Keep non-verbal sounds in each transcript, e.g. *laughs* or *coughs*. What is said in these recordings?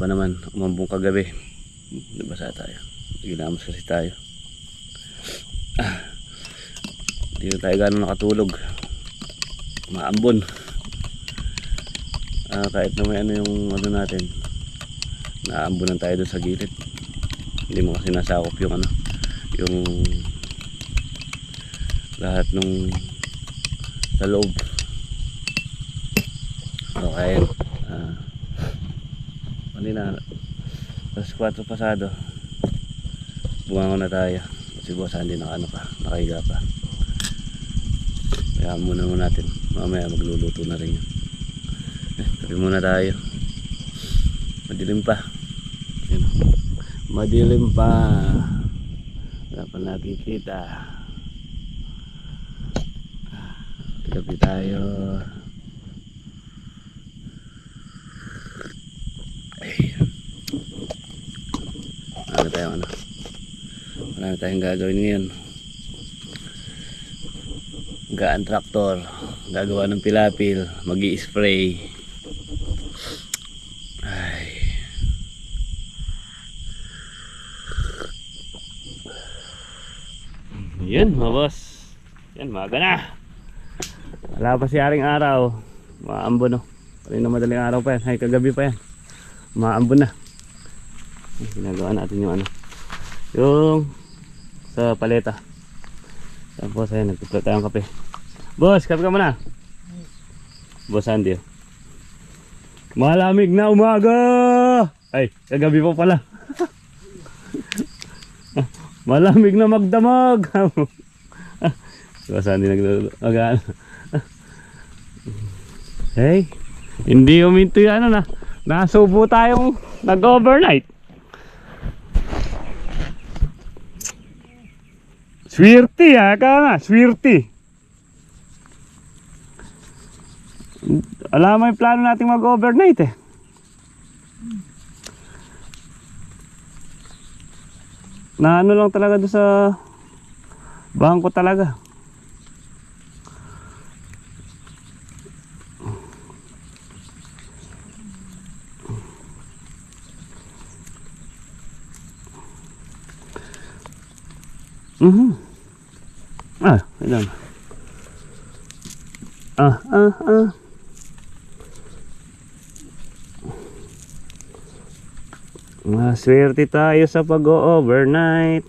pa naman. Umambong kagabi. Nabasa tayo. Ginamos kasi tayo. Ah, na tayo gano'n nakatulog. Maambon. Ah, kahit na may ano yung ano natin. Naambunan tayo doon sa gilid. Hindi mo kasi nasakop yung ano. Yung lahat nung sa loob okay kanina alas 4 pasado bumangon na tayo. Kasi boss hindi na ano pa nakahiga pa. Kaya muna muna natin mamaya magluluto na rin yun. Eh, tabi muna tayo. Madilim pa. Yun. madilim pa. Wala pa nakikita. Gabi tayo. Ay. Ano tayo ano? Marami tayong gagawin ngayon. Gaan traktor. Gagawa ng pilapil. mag spray Ay. Yan mga boss. Yan, maga na. Wala pa si Aring Araw. Maambon no. Kanina madaling araw pa yan. Ay kagabi pa yan. Maambon na. Ginagawa natin yung ano. Yung sa paleta. Tapos ayun, nagtutula tayong kape. Boss, kape ka muna. Boss Andy. oh. Malamig na umaga! Ay, kagabi pa pala. Malamig na magdamag. Boss Andy nagluluto. Mag- Hey, hindi uminto yung ano na. Nasubo tayong nag-overnight. Swerte ha, ka nga, swerte. Alam mo yung plano nating mag-overnight eh. Na ano lang talaga doon sa bangko talaga. Mhm. Ah, ilan. Ah, ah, ah. Maswerte tayo sa pag-overnight.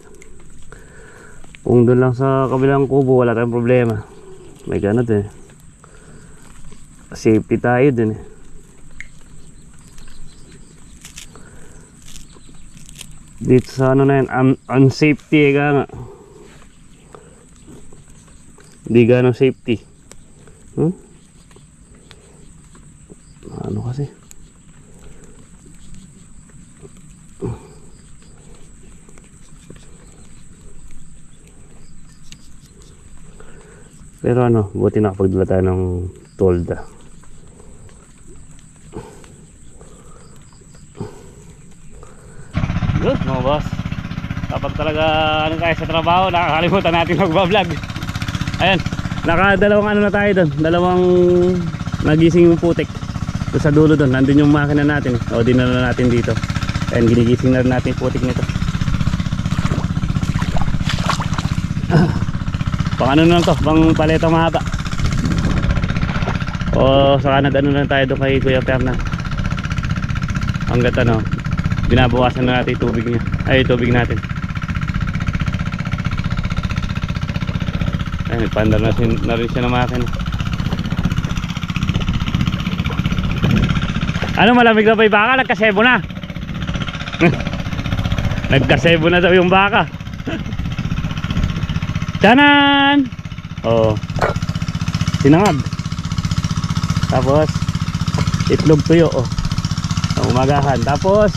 Kung doon lang sa kabilang kubo, wala tayong problema. May ganun eh. Safety tayo din eh. Dito sa ano na yan, un unsafety eh ka nga. Hindi gano'ng safety. Hmm? Ano kasi? Pero ano, buti nakapagdala tayo ng tolda. Good mga boss. Kapag talaga ano tayo sa trabaho, nakakalimutan natin magbablog. Ayan, nakadalawang ano na tayo doon. Dalawang nagising yung putik. Doon sa dulo doon, nandun yung makina natin. O dinala natin dito. Ayan, ginigising na rin natin yung putik nito. Pang ano na lang to, pang paleta mahaba. O sa Canada ano na tayo doon kay Kuya Perna. Hanggat ano, binabawasan na natin yung tubig niya. Ay, tubig natin. Ay, nagpandar na, sin, na rin siya ng makina. Ano, malamig na ba yung baka? Nagkasebo na. *laughs* Nagkasebo na daw yung baka. *laughs* Tanan! Oh. Sinangag. Tapos, itlog tuyo, oh. Umagahan. Tapos,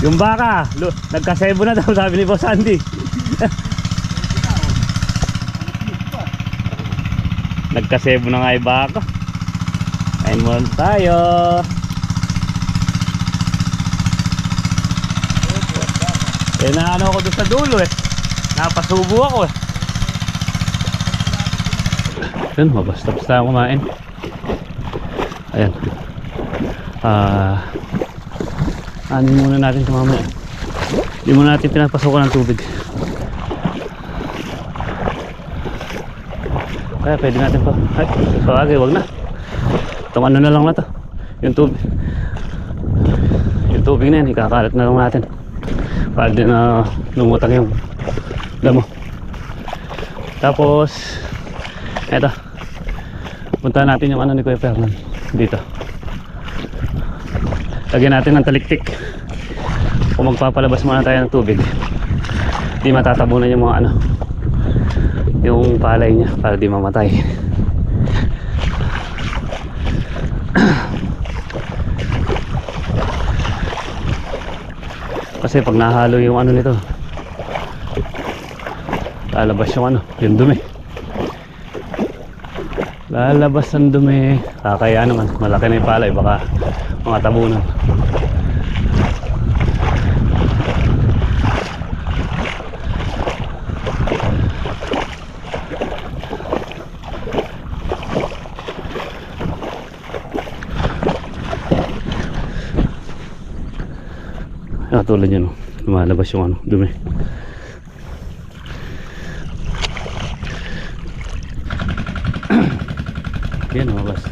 yung baka, nagkasebo na daw, sabi ni Boss Andy. Nagkasebo na nga yung baka. Kain lang tayo. Eh, naano ako doon sa dulo eh. Napasubo ako eh. Yun, mabas. Tapos tayo kumain. Ayan. Ah... ano muna natin ito mamaya. Hindi muna natin pinapasokan ng tubig. Kaya pwede natin pa. Ay, pawagay, wag na. Itong ano na lang na to. Yung tubig. Yung tubig na yan, ikakalat na lang natin. Para din na lumutang yung damo. Tapos, eto. Punta natin yung ano ni Kuya Fernan. Dito. Lagyan natin ng taliktik. Kung magpapalabas muna tayo ng tubig, di matatabunan yung mga ano, yung palay niya para di mamatay. Kasi pag nahalo yung ano nito, lalabas yung ano, yung dumi. Lalabas ang dumi. Kakaya naman, malaki na yung palay, baka mga tabunan. Ah, tulad yan, oh. lumalabas yung ano, dumi. *clears throat* yan, lumabas.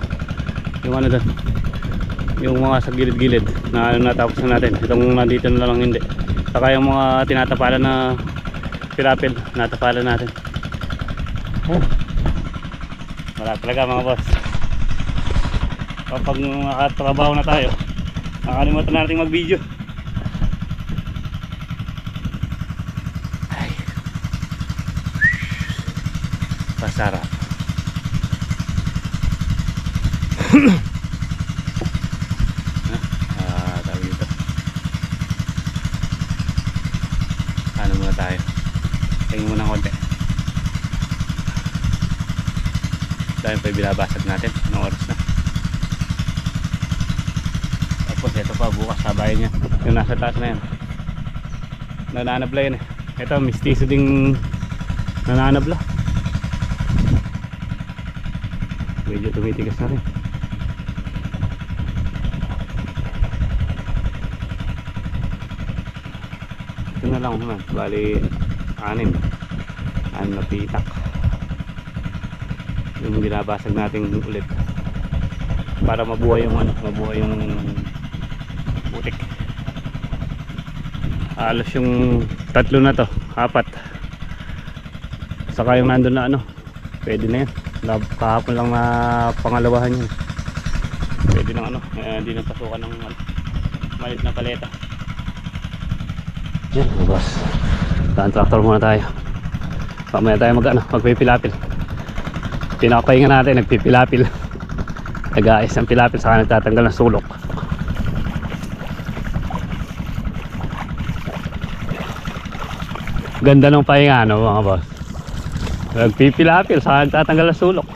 Yung ano doon, yung mga sa gilid-gilid na ano, natapos na natin. Itong nandito na lang hindi. Saka yung mga tinatapalan na pirapil, natapalan natin. Oh. Wala talaga mga boss. Kapag nakatrabaho na tayo, nakalimutan natin mag-video. Pasarap. *coughs* ah, tawag dito. Ano muna tayo? Tingin muna konti. Dahil pa binabasag natin. Anong oras na? Tapos ito pa bukas sabayan niya. Yung nasa taas na yan. Nananabla yan eh. Ito mistiso ding nananabla. Medyo tumitigas na rin. Ito na lang naman. Bali, anin. Anin na pitak. Yung binabasag natin ulit. Para mabuhay yung ano, mabuhay yung butik. Alos yung tatlo na to, apat. Saka yung nandun na ano, pwede na yan. Lab- Kahapon lang na pangalawahan yun. Pwede nang ano, eh, hindi nang pasukan ng ano, malit na paleta. Yan, boss. Daan tractor muna tayo. Pamaya tayo mag ano, magpipilapil. Pinakapahinga natin, nagpipilapil. *laughs* Nag-aayos ng pilapil, saka nagtatanggal ng sulok. Ganda ng pahinga, no, mga boss. Nagpipilapil, saka nagtatanggal ng sulok.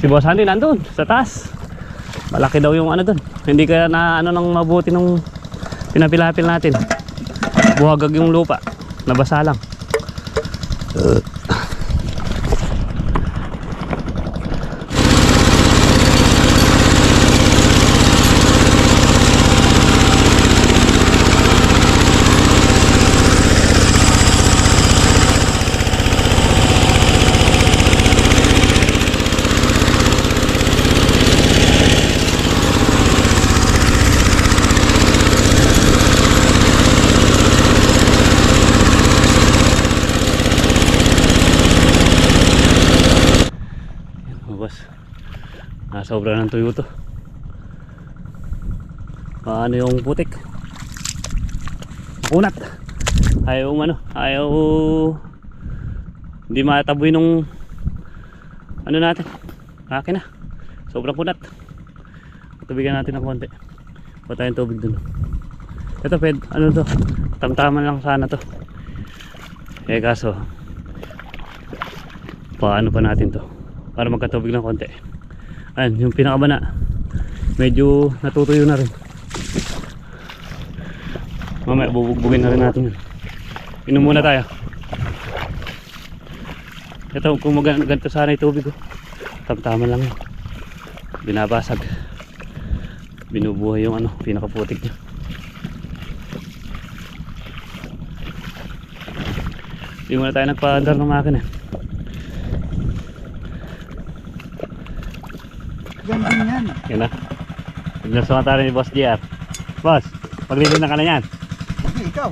Si Boss Andy nandun, sa taas. Malaki daw yung ano dun. Hindi kaya na ano nang mabuti nung pinapilapil natin. Buhagag yung lupa. Nabasa lang. Oh, boss. Nasobra ng tuyo to. Paano yung putik? Makunat. Ayaw ano, ayaw hindi mataboy nung ano natin. Akin na. Sobrang kunat. Tubigan natin ng konti. Pa tayong tubig dun. Ito ped, ano to? Tamtaman lang sana to. Eh kaso, paano pa natin to? Para magkatubig ng konti ayun yung pinakabana medyo natutuyo na rin mamaya bubugbugin na rin natin yun inom muna tayo ito kung ganito sana yung tubig oh. Tamtama lang yun. Binabasag. Binubuhay yung ano, pinakaputik niya. Hindi muna tayo nagpa-under ng makina. Yan din yan. Na. Naglasungan tayo ni Boss JR. Boss, paglilin na ka na yan. Ikaw.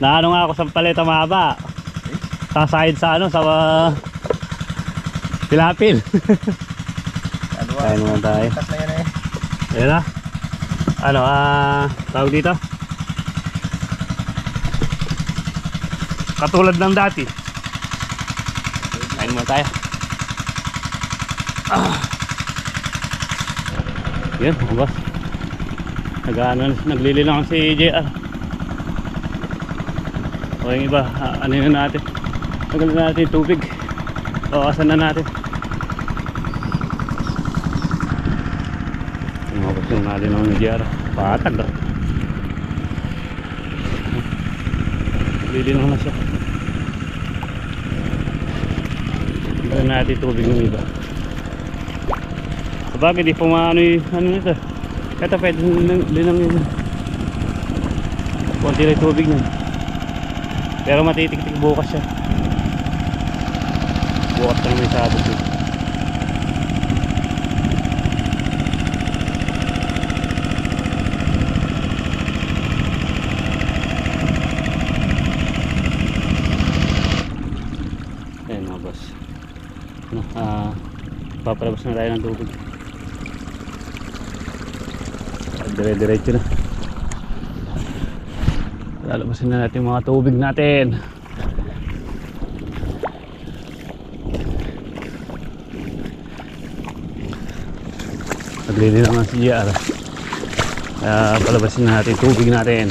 Naano nga ako sa paleta mahaba. Sasahid sa ano, sa uh, Pilapil. Kaya naman tayo. Eh. Ayan na. Ano, ah, tawag dito? Katulad ng dati. Kain muna tayo. Ah. Yan, boss. Nag-ano, naglililang si JR. O yung iba, ano yun natin? Tagal na natin tubig. O, asan na natin? Umabot yung natin ng nagyara. Patag ah. Lilinang na siya. Hindi na natin tubig ng iba. Sabagay, di pumaano yung ano nito. Kaya pwede linang, linang yun. Kunti lang tubig niya. Pero matitik-tik bukas siya. Bukas na may sabot yun. Ayan mga boss. Ano, ah, papalabas na tayo ng tubig. Ah, Dire-diretso na. Lalabasin na natin mga tubig natin. Naglili lang ang CR. Kaya palabasin na natin tubig natin.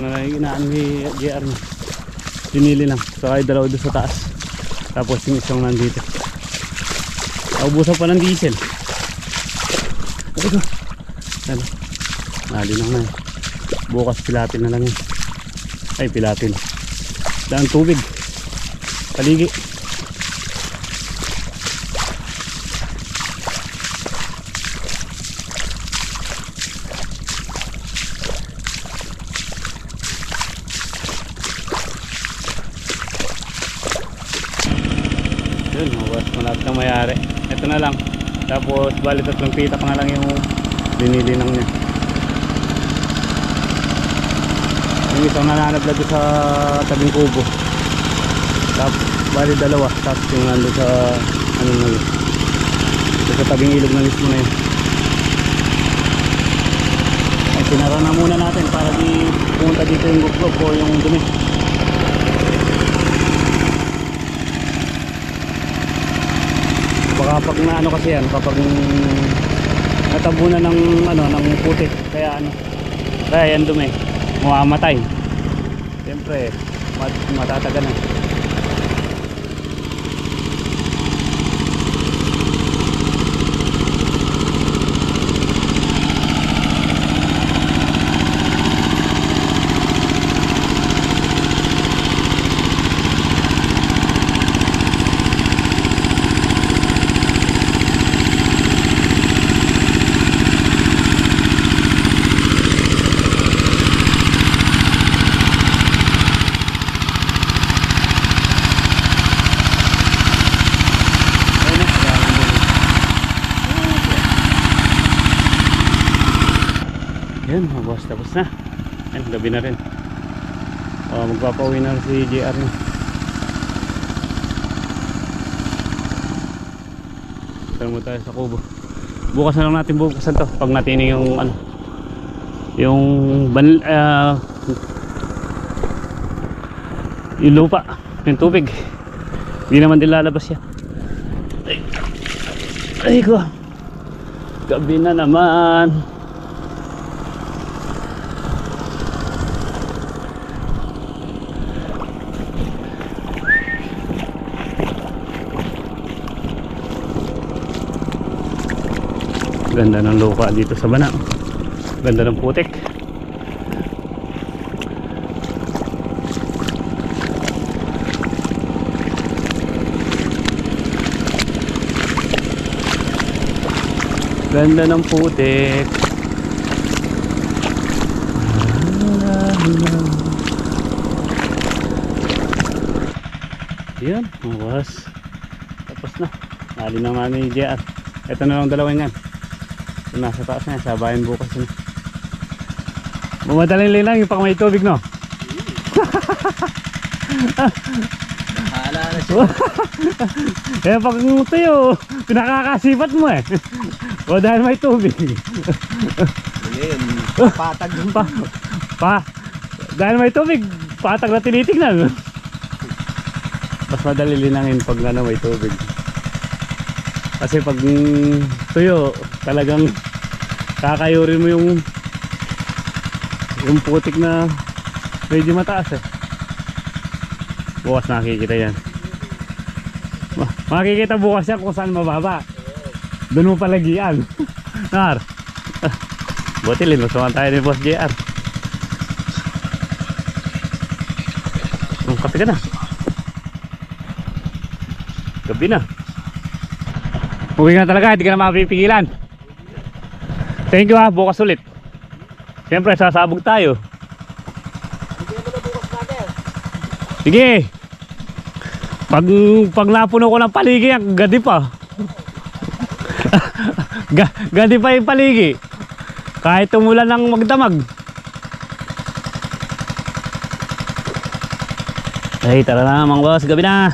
Na lang yung inaan ni JR niya. Pinili lang. Saka yung dalawa doon sa taas. Tapos yung isang nandito. Naubusan pa ng diesel. Ito ko. Ano? Nali lang na. Bukas pilatin na lang yun. Ay, pilatin. Daan tubig. Paligi. Yun, mawas malapit na mayari. Ito na lang. Tapos bali tatlong pitak na lang yung linilinang niya. Yung isang nananabla doon sa tabing kubo. Tapos bali dalawa. Tapos yung nandun sa ano na yun. Sa tabing ilog na mismo na yun. Ay, sinara na muna natin para di pumunta dito yung guplog o yung dumi. Baka pag na ano kasi yan, kapag natabunan ng ano ng putik, kaya ano, kaya yan dumi, mamamatay. Siyempre, mat matataga na. Ayun na, kaya ang dumi. Yan, mga boss, tapos na. Yan, gabi na rin. Oh, magpapauwi na si JR niya. Tara mo tayo sa kubo. Bukas na lang natin bukasan to pag natining yung ano yung ban ah, yung lupa, yung tubig. Hindi naman din lalabas yan. Ay, ay ko. Gabi na naman. Ganda ng lupa dito sa bana. Ganda ng putik. Ganda ng putik. Yan, bukas. Tapos na. Nali na nga ni JR. Ito na lang dalawa yan. Nasa taas na yan, sabayan bukas na. Bumadaling lang yung pang may tubig, no? Hala na siya. *laughs* Eh, pag tuyo, pinakakasipat mo eh. o dahil may tubig. Ngayon, patag yung pa, pa, dahil may tubig, patag na tinitignan. Mas madali linangin pag ano may tubig. Kasi pag tuyo, talagang kakayurin mo yung yung putik na medyo mataas eh. Bukas nakikita yan. Ma- Makikita bukas yan kung saan mababa. Doon mo palagian. *laughs* Nar. *laughs* Buti linusuan tayo ni Boss JR. Kape ka na. Gabi na. Ka na talaga, hindi ka na mapipigilan. Thank you ha, bukas ulit. Siyempre, sasabog tayo. Sige. Pag, pag napuno ko ng paligi, gadi pa. *laughs* Ga, gadi pa yung paligi. Kahit umulan ng magdamag. Ay, tara na mga boss, gabi na.